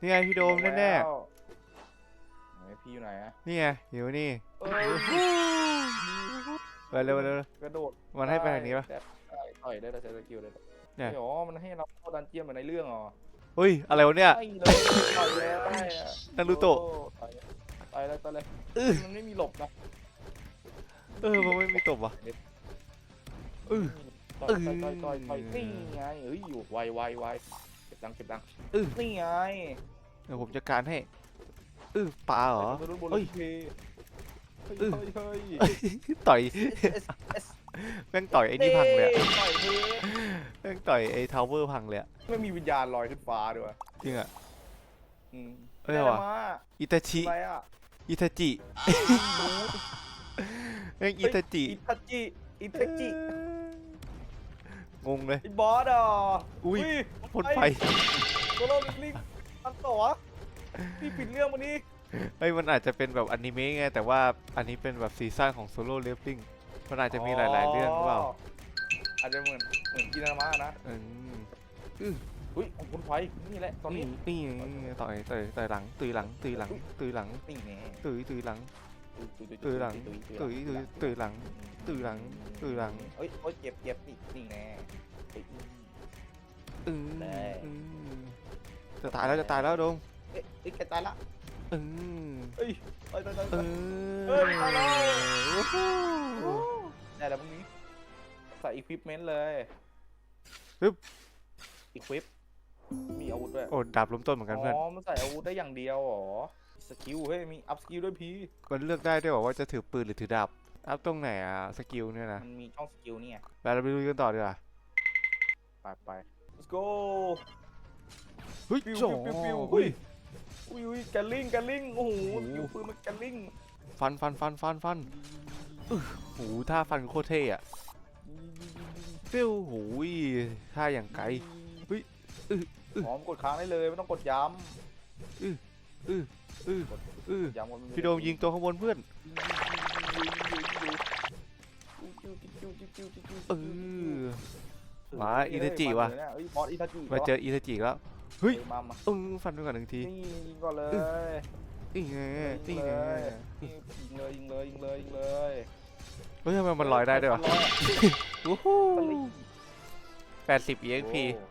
นี่ไงพี่โดมแน่ไหนพี่อยู่ไหนอะๆนี่ไงอยู่นี่เอ้ยไปเร็วไปเร็ว กระโดดมันให้ไปทางนี้ปะได้ต่อยได้แต่ใช้สกิลได้เนี่ย เดี๋ยวมันให้เราเข้าดันเจียนเหมือนในเรื่องเหรอเฮ้ยอะไรวะเนี่ยใช่เลยต่อยแล้วได้อะนารูโตะ อ้ต่อยต่อยแล้วต่อยเลยอื้อมันไม่มีหลบนะเออมันไม่มีตบว่ะเออ ต่อยต่อยต่อยต่อยต่อยนี่ไงเอ้ยอยู่ไวไวไวเก็บดังเก็บดังเออนี่ไงเดี๋ยวผมจัดการให้เออปลาเหรอ ไปดูบนเอ้ยเฮ้ยเออเฮ้ยเฮ้ยต่อยเอสเอสแม่งต่อยไอ้นี่พังเลยอะต่อยเฮ้ยแม่งต่อยไอ้ทาวเวอร์พังเลยอะไม่มีวิญญาณลอยขึ้นฟ้าด้วยจริงอะ อืมเอ้ยได้ว่ะ มาอิตาชิ อะไรอะอิตาจิแม่งอิตาจิ อิทาจิอิทาจิ งงเลย ไอ้บอสอะอุ้ยพ่นไฟโซโล่ลิงอันต่อวะพี่ปิดเรื่องวันนี้เฮ้ยมันอาจจะเป็นแบบอนิเมะไงแต่ว่าอันนี้เป็นแบบซีซั่นของโซโล่เลฟลิงมันอาจจะมีหลาย ๆ เรื่องหรือเปล่าอาจจะเหมือนเหมือนกินามะนะอืมอุ้ยของพ่นไฟนี่แหละตอนนี้ นี่นี่ต่อยต่อยต่อยหลังตุยหลังตุยหลังตุยหลังนี่แน่ตุยตุยหลัง ตุยตุยหลังตุยตุยตุยหลังตุยหลังตุยหลังเอ้ยโอ้ยเจ็บเจ็บนี่นี่แน่เอ้ยอืมได้อืมจะตายแล้วจะตายแล้วโดมเอ้ยเอ้ยแกตายละอืมเอ้ยตายตายตายเอตายอเอ้ยตายแล้วโอ้โหได้แล้วพวกนี้ใส่อุปกรณ์เลยปึ๊บอีควิปมีอาวุธด้วยโอ้ดาบล้มต้นเหมือนกันเพื่อนอ๋อมันใส่อาวุธได้อย่างเดียวเหรอ สกิลเฮ้ยมีอัพสกิลด้วยพี่มันเลือกได้ด้วยบอกว่าจะถือปืนหรือถือดาบอัพตรงไหนอะสกิลเนี่ยนะมันมีช่องสกิลเนี่ยไปเราไปดูกันต่อดีกว่าไปไป let's go เฮ้ยปิวโจ๋ปิวปิวเฮ้ยอุ้ยอุ้ยแกลลิงแกลลิงโอ้โหโอ้โหสกิลปืนมันแกลลิงฟันฟันฟันฟันฟันอื้อโหท่าฟันโคตรเท่อะฟิวโหยท่าอย่างไกลเฮ้ยอื้ออื้อ หอมกดค้างได้เลยไม่ต้องกดย้อื้อำ อื้อกดอื้อย้ำว่ามันพี่โดมยิงตัวข้างบนเพื่อนเออมาอิตาจิว่ะเอ้ยบอสอิตาจิมาเจออิตาจิแล้วเฮ้ยมามาอึ้งฟันไปก่อนหนึ่งทีนี่ยิงก่อนเลยนี่ไงยินี่งไงเลยยิงเลยยิงเลยยิงเลยยิงเลยเฮ้ยทำไมมันลอยได้ด้วยวะร้อยอะโอ้โหสลิงแปดสิบ exp โอ้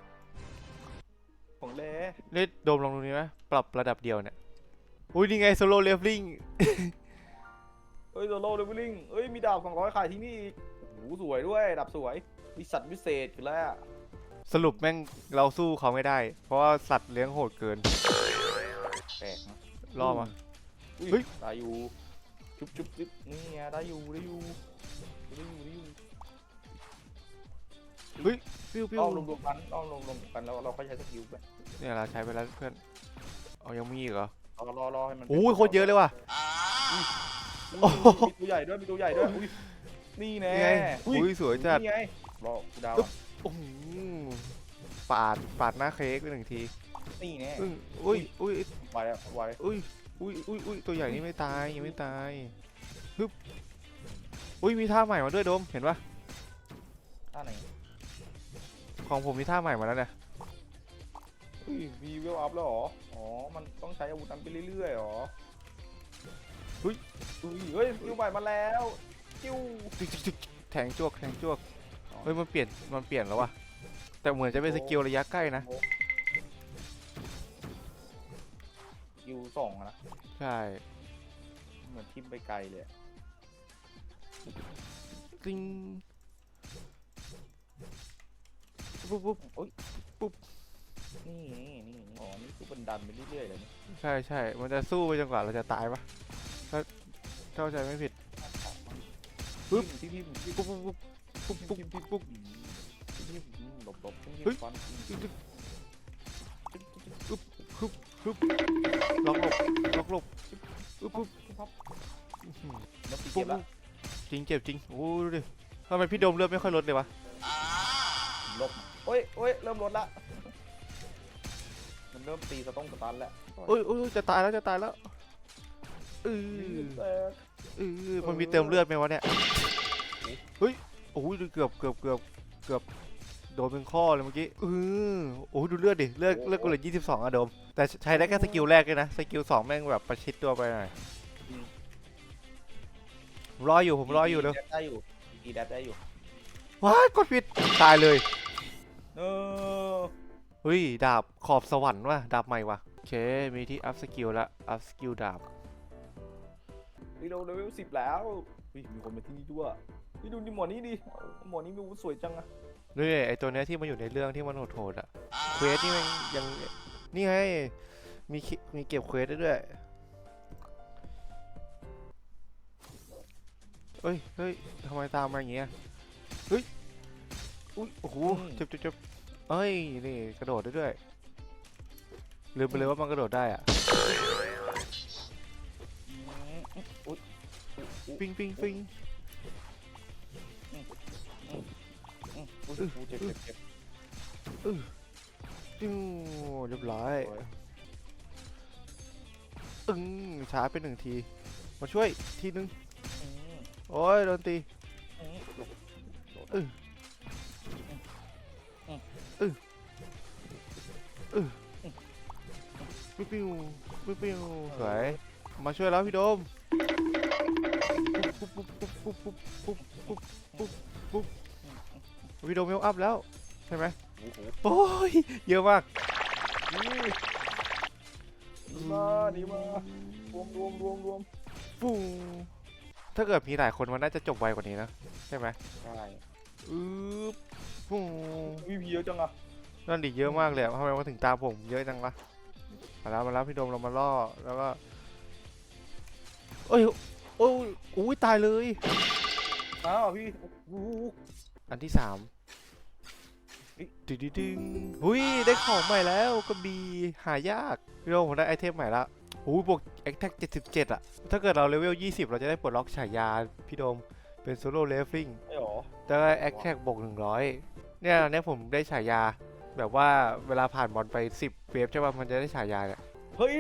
ของเล่เล่นโดมลองดูนี้ไหมปรับระดับเดียวเนี่ย อุ้ยนี่ไงโซโล่เลฟลิงเฮ้ยโซโล่เลเวลลิ่งเฮ้ย มีดาบสองร้อยขายที่นี่อีกโอ้โหสวยด้วยดาบสวย มีสัตว์วิเศษอยู่แล้ว สรุปแม่งเราสู้เขาไม่ได้ เพราะว่าสัตว์เลี้ยงโหดเกินแปลกนะล่อมาอุ้ยเฮ้ยได้อยู่ จุ๊บจุ๊บจุ๊บนี่ไงได้อยู่ได้อยู่ได้อยู่ได้อยู่ปิ้วปิ้วอ้อมรวมรวมๆกันอ้อมรวมรวมๆกันแล้วเราค่อยใช้สกิลไปเนี่ยเราใช้ไปแล้วเพื่อนเอายังมีอีกเหรอ รอรอรอให้มันโอ้ยโคตรเยอะเลยว่ะอุ้ยโอ้โห มีตัวใหญ่ด้วยมีตัวใหญ่ด้วยอุ้ยนี่แน่นี่ไงอุ้ยสวยจัดนี่ไงรอกูดาวอะโอ้โหปาดปาดหน้าเค้กไปหนึ่งทีนี่แน่อึ้งอุ้ยอุ้ยไวอะไวอุ้ยอุ้ยอุ้ยอุ้ยตัวใหญ่นี่ไม่ตายยังไม่ตายฮึบอุ้ยมีท่าใหม่มาด้วยโดมเห็นปะท่าไหนของผมมีท่าใหม่มาแล้วเนี่ยอุ้ย มีเวลอัพแล้วเหรอ อ๋อ มันต้องใช้อาวุธนั้นไปเรื่อยๆเหรออุ้ยเฮ้ยคิวใหม่มาแล้วคิวจึ๊กจึ๊กจึ๊กแทงจวกแทงจวกเฮ้ยมันเปลี่ยนมันเปลี่ยนแล้ววะแต่เหมือนจะเป็นสกิลระยะใกล้นะคิวสองอะนะ ใช่ เหมือนทิมไปไกลเลยอะติ้งปุ๊บปุ๊บโอ้ยปุ๊บ นี่นี่นี่อ๋อนี่คือมันดันไปเรื่อยๆเลยนี่ใช่ใช่ มันจะสู้ไปจนกว่าเราจะตายปะถ้าถ้าเข้าใจไม่ผิด ปึ๊บที่ที่ที่ปุ๊บปุ๊บปุ๊บปุ๊บปุ๊บปุ๊บปุ๊บหลบหลบเฮ้ย ฟันฮึบล็อกหลบล็อกหลบปุ๊บปุ๊บอื้อหือแล้วปีปุ๊เก็บบละจริงเจ็บจริงโอ้ดูดิทำไมพี่โดมเลือดไม่ค่อยลดเลยวะ ลบโอ้ยโอ้ยเริ่มลดละมันเริ่มตีสต้องสตันแล้วโอ้ยโอ้ยจะตายแล้วจะตายแล้วเออแต่เออมันมีเติมเลือดไหมวะเนี่ยเฮ้ยโอ้ยเกือบเกือบเกือบเกือบโดโดนเป็นข้อเลยเมื่อกี้เออโอ้ยดูเลือดดิเลือดเลือดกูเหลือ22อะโดม แต่ใช้ได้แค่สกิลแรกเลยนะสกิลสองแม่งแบบประชิดตัวไปหน่อยผมรออยู่ผมรออยู่เร็วแดดได้อยู่ดีแดดได้อยู่ว้ายกดผิดตายเลยเออ เฮ้ย ดาบขอบสวรรค์ว่ะ ดาบใหม่ว่ะ โอเค มีที่อัพสกิลละ อัพสกิลดาบวิเราเลเวลสิบแล้ววิมีคนมาที่นี่ด้วยวิดูนี่หมอนี้ดิหมอนี้มีอาวุธสวยจังอะนี่ไอตัวเนี้ยที่มันอยู่ในเรื่องที่มันโหดๆอะเควสนี่มันยังนี่ไงมีคิมีเก็บเควสได้ด้วยเฮ้ยเฮ้ยทำไมตามมาอย่างเงี้ยเฮ้ยอุ้ยโอ้โหเจ็บเจ็บเจ็บ เอ้ยนี่กระโดดได้ด้วยลืมไปเลยว่ามันกระโดดได้อะปิงปิงปิงอุ๊ยอุ๊ยเจ็บเจ็บเจ็บจิ้วเรียบร้อยอึ้งช้าไปหนึ่งที มาช่วยทีนึง โอ้ยโดนตีอืมหลบหลบเอ ปิ๊บปิ๊วปิ๊บปิ๊วสวย มาช่วยแล้วพี่โดม ปุ๊บปุ๊บปุ๊บปุ๊บปุ๊บปุ๊บปุ๊บปุ๊บปุ๊บพี่โดมเวลอัพแล้ว ใช่ไหมโอ้โหโอ้ยเยอะมากนี่ดีมากดีมากรวมรวมรวมรวมฟูถ้าเกิดมีหลายคนมันน่าจะจบไวกว่านี้นะ ใช่ไหมใช่อืบฟูวิพีเยอะจังอะนั่นดิเยอะมากเลยอะทำไมมาถึงตามผมเยอะจังวะ มาแล้วมาแล้วพี่โดมเรามาล่อแล้วก็เอ้ยโอ้ยอุ้ยตายเลยอ้าวพี่โอ้โหอันที่สามดึงดึงดึงหุยได้ของใหม่แล้วกระบี่หายากพี่โดมผมได้ไอเทมใหม่ละหูยบวกแอคแท็ก77อะถ้าเกิดเราเลเวล20เราจะได้ปลดล็อกฉายาพี่โดมเป็นโซโล่เลฟฟิงไม่หรอแต่แอคแท็กบวก100เนี่ยอันเนี้ยผมได้ฉายา แบบว่าเวลาผ่านบอลไป 10 เวฟใช่ป่ะมันจะได้ฉายาเนี่ยเฮ้ย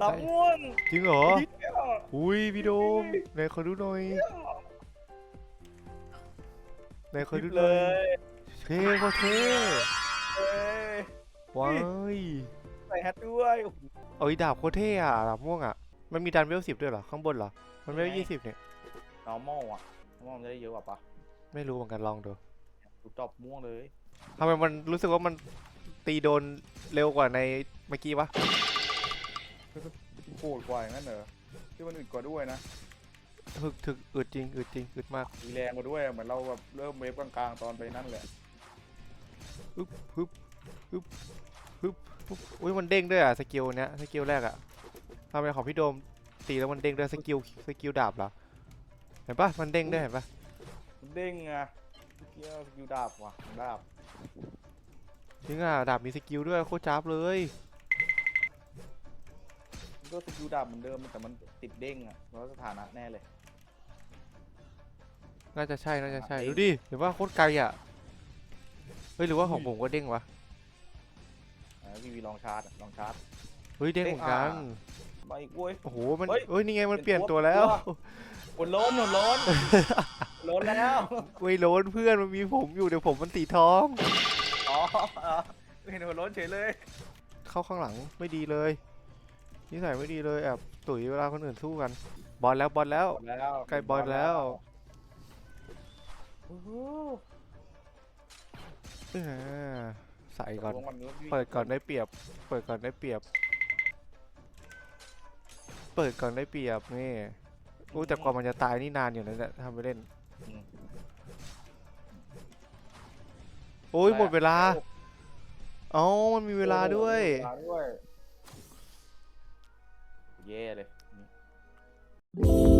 ดาบม่วงจริงเหรอเหี้ยอุ้ยพี่โดมไหนขอดูหน่อยไหนขอดูหเลน่อยยเท่โคตรเท่เฮ้ยว้ายใส่แฮทด้วยโอ้โห เอ้ยดาบโคตรเท่อะดาบม่วงอะมันมีดันเวลสิบด้วยเหรอ ข้างบนเหรอ มันเวลยี่สิบเนี่ย normal อะ normal มันจะได้เยอะกว่าปะไม่รู้เหมือนกันลองดูดูจอบม่วงเลย ทำไมมันรู้สึกว่ามันตีโดนเร็วกว่าในเมื่อกี้วะโหดกว่าอย่างนั้นเหรอที่มันอึดกว่าด้วยนะถึกถึกอึดจริงอึดจริงอึดมาก มีแรงกว่าด้วยเหมือนเราแบบเริ่มเวฟกลางๆตอนไปนั่นแหละฮึบฮึบฮึบฮึบฮึบอุ้ยมันเด้งด้วยอะสกิลเนี้ยสกิลแรกอะทำไมของพี่โดมตีแล้วมันเด้งด้วยสกิลสกิลดาบเหรอเห็นปะมันเด้งด้วยเห็นปะเด้งอะเกี่ยวสกิลดาบว่ะดาบ จริงอะดาบมีสกิลด้วยโคตรจ้าบเลยมันก็สกิลดาบเหมือนเดิมแต่มันติดเด้งอะแล้วสถานะแน่เลย น่าจะใช่น่าจะใช่เด้งดูดิเห็นว่าโคตรไกลอะเฮ้ยหรือว่าของผมก็เด้งวะอ่าพี่วีลองชาร์จอะลองชาร์จ เฮ้ยเด้งเหมือนกันเด้งมาอีกเว้ย โอ้โหมันเฮ้ยเฮ้ยนี่ไงมันเป็นเปลี่ยนตัวตัวแล้วตัวหมดล้นหมดล้น หมดล้นแล้ว ไม่โลนเพื่อนมันมีผมอยู่เดี๋ยวผมมันสีทอง อ๋ออ๋อเห็นหมดล้นเฉยเลย เข้าข้างหลังไม่ดีเลยนิสัยไม่ดีเลยแอบตุ๋ยเวลาคนอื่นสู้กัน บอลแล้วบอลแล้วหมดแล้วใกล้บอลแล้วโอ้โหเออใส่ก่อนลงมันนู้นพี่เปิดก่อนได้เปรียบ เปิดก่อนได้เปรียบ เปิดก่อนได้เปรียบนี่อู้แต่กว่ามันจะตายนี่นานอยู่นะเนี่ยทำไปเล่นอืม โอ้ยหมดเวลา เอ้ามันมีเวลาด้วย เวลาด้วย เย่เลย Thank